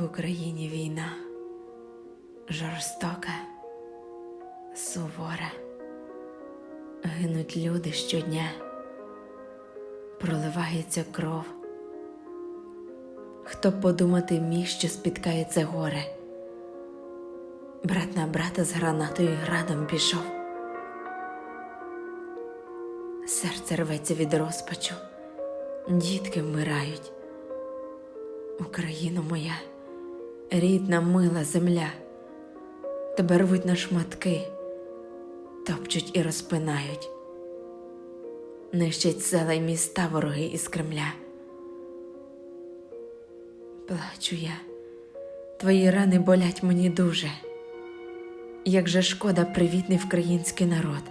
В Україні війна жорстока, сувора. Гинуть люди щодня, проливається кров. Хто подумати міг, що спіткається горе. Брат на брата з гранатою градом пішов. Серце рветься від розпачу, дітки вмирають. Україно моя, рідна мила земля, тебе рвуть на шматки, топчуть і розпинають, нищать села й міста вороги із Кремля. Плачу я, твої рани болять мені дуже, як же шкода привітний український народ.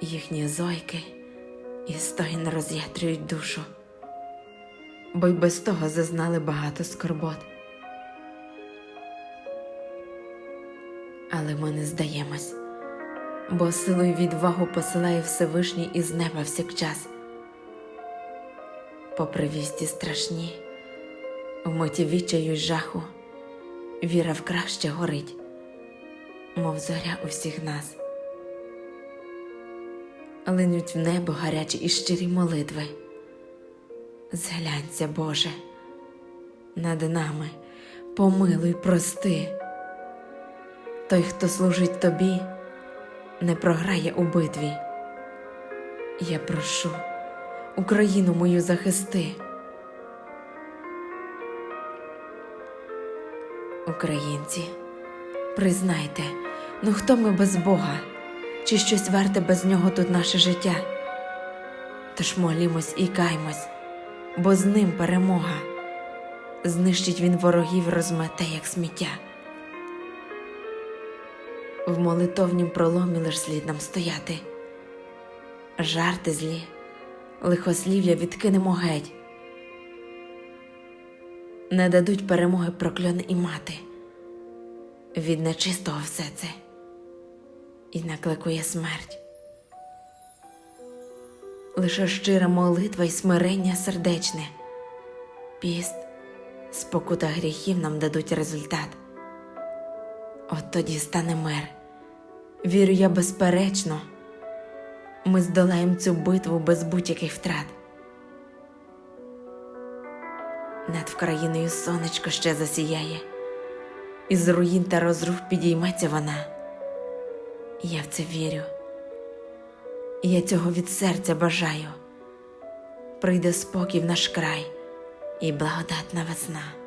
Їхні зойки і стогін роз'ятрюють душу бо й без того зазнали багато скорбот. Але ми не здаємось, бо силу й відвагу посилає Всевишній із неба всякчас. Попри вісті страшні, в миті відчаю й жаху, віра в краще горить, мов зоря у всіх нас. Линуть в небо гарячі і щирі молитви. Зглянься, Боже, над нами помилуй, прости. Той, хто служить тобі, не програє у битві. Я прошу, Україну мою захисти. Українці, признайте, ну хто ми без Бога, чи щось варте без нього тут наше життя? Тож молімось і каймось бо з ним перемога. Знищить він ворогів, розмете, як сміття. В молитовнім проломі лиш слід нам стояти. Жарти злі, лихослів'я відкинемо геть. Не дадуть перемоги прокльони і мати. Від нечистого все це і накликує смерть лише щира молитва й смирення сердечне, піст, спокута гріхів нам дадуть результат. От тоді стане мир. Вірю я безперечно, ми здолаємо цю битву без будь-яких втрат. Над Вкраїною сонечко ще засіяє, із руїн та розрух підійметься вона. Я в це вірю. Я цього від серця бажаю. Прийде спокій в наш край і благодатна весна.